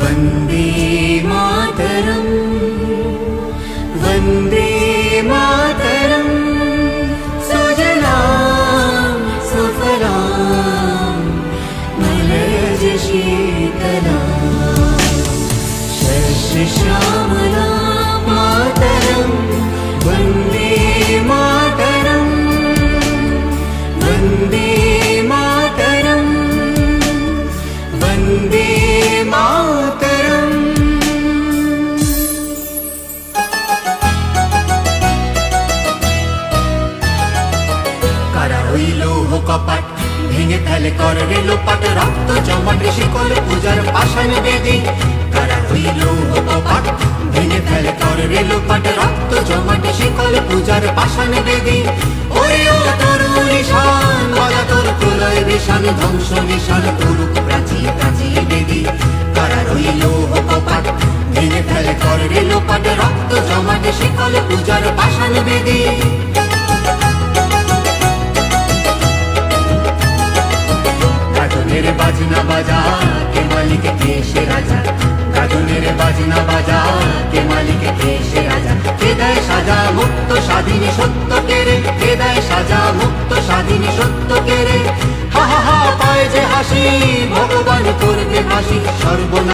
वन्दे मातरम्। वन्दे मातरम्। सुजलां सुफलां मलयज शीतला কারা হইল কপাট ভেঙে ফেলে কর রেল পাট রক্ত জমাটে শিকল পূজার পাশান বেদি। কারা হইল কপাট ভেঙে ফেলে কর রেল পাট রক্ত জমাটে শিকল পূজার পাশান বেদি। ওরে ও তোর নিশান বাজা তোর প্রলয় বিশান ধ্বংস নিশান তরুক প্রাচী প্রাচী বেদি। কারা রইল কপাট ভেঙে ফেলে কর রেল পাট রক্ত জমাটে শিকল পূজার পাশান বেদি। গাজনের বাজনা বাজা, কে মালিক কে সে রাজা? কে সাজা মুক্ত স্বাধীনী সত্য কে দেয় সাজা মুক্ত স্বাধীনী সত্য কেরে হা হা হা, পায় যে হাসি, ভগবান করবে হাসি সর্বনা